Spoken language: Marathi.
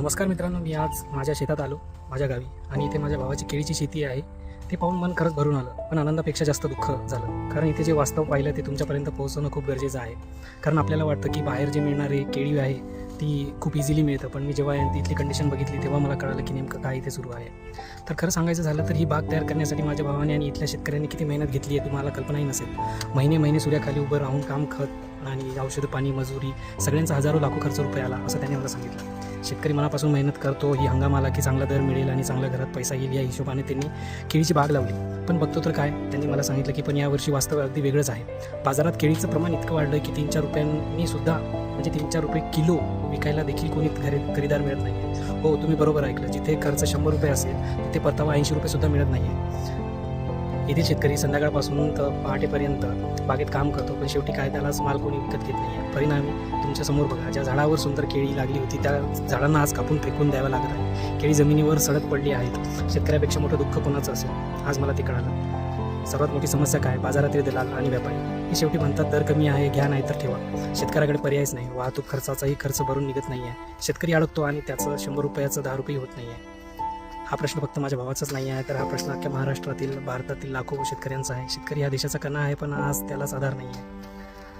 नमस्कार मित्रांनो मी आज माझ्या शेतात आलो माझ्या गावी. आणि इथे माझ्या भावाची केळीची शेती आहे. ते पाहून मन खरंच भरून आलं. पण आनंदापेक्षा जास्त दुःख झालं. कारण इथे जे वास्तव पाहिलं ते तुमच्यापर्यंत पोहोचवणं खूप गरजेचं आहे. कारण आपल्याला वाटतं की बाहेर जे मिळणारे केळी आहे ती खूप इझिली मिळतं. पण मी जेव्हा इथली कंडिशन बघितली तेव्हा मला कळालं की नेमकं काय इथे सुरू आहे. तर खरं सांगायचं झालं तर ही बाग तयार करण्यासाठी माझ्या भावाने आणि इथल्या शेतकऱ्यांनी किती मेहनत घेतली आहे तुम्हाला कल्पनाही नसेल. महिने महिने सूर्याखाली उभं राहून काम खत आणि औषधं पाणी मजुरी सगळ्यांचा हजारो लाखो खर्च रुपये आला असं त्यांनी मला सांगितलं. शेतकरी मनापासून मेहनत करतो ही हंगामाला की चांगला दर मिळेल आणि चांगल्या घरात पैसा येईल या हिशोबाने त्यांनी केळीची बाग लावली. पण बघतो तर काय त्यांनी मला सांगितलं की पण यावर्षी वास्तव अगदी वेगळंच आहे. बाजारात केळीचं प्रमाण इतकं वाढलं की तीन चार रुपयांनी सुद्धा म्हणजे तीन चार रुपये किलो विकायला देखील कोणी घरी खरीदार मिळत नाही हो तुम्ही बरोबर ऐकलं. जिथे खर्च शंभर रुपये असेल तिथे परतावा ऐंशी रुपयेसुद्धा मिळत नाही आहे येथील शेतकरी संध्याकाळपासून तर पहाटेपर्यंत बागेत काम करतो पण शेवटी काय त्यालाच माल कोणी विकत घेत नाही आहे परिणामी तुमच्यासमोर बघा ज्या झाडावर सुंदर केळी लागली होती त्या झाडांना आज कापून फेकून द्यावं लागत आहे. केळी जमिनीवर सडक पडली आहेत. शेतकऱ्यापेक्षा मोठं दुःख कोणाचं असेल? आज मला ते कळालं. सर्वात मोठी समस्या काय? बाजारातील दलाल आणि व्यापारी. हे शेवटी म्हणतात दर कमी आहे घ्या नाही तर ठेवा. शेतकऱ्याकडे पर्यायच नाही. वाहतूक खर्चाचाही खर्च भरून निघत नाही आहे शेतकरी अडकतो आणि त्याचं शंभर रुपयाचं दहा रुपये होत नाही आहे हा प्रश्न फक्त माझ्या भावाचाच नाही आहे तर हा प्रश्न अख्ख्या महाराष्ट्रातील भारतातील लाखो शेतकऱ्यांचा आहे. शेतकरी हा देशाचा कणा आहे पण आज त्यालाच आधार नाही आहे.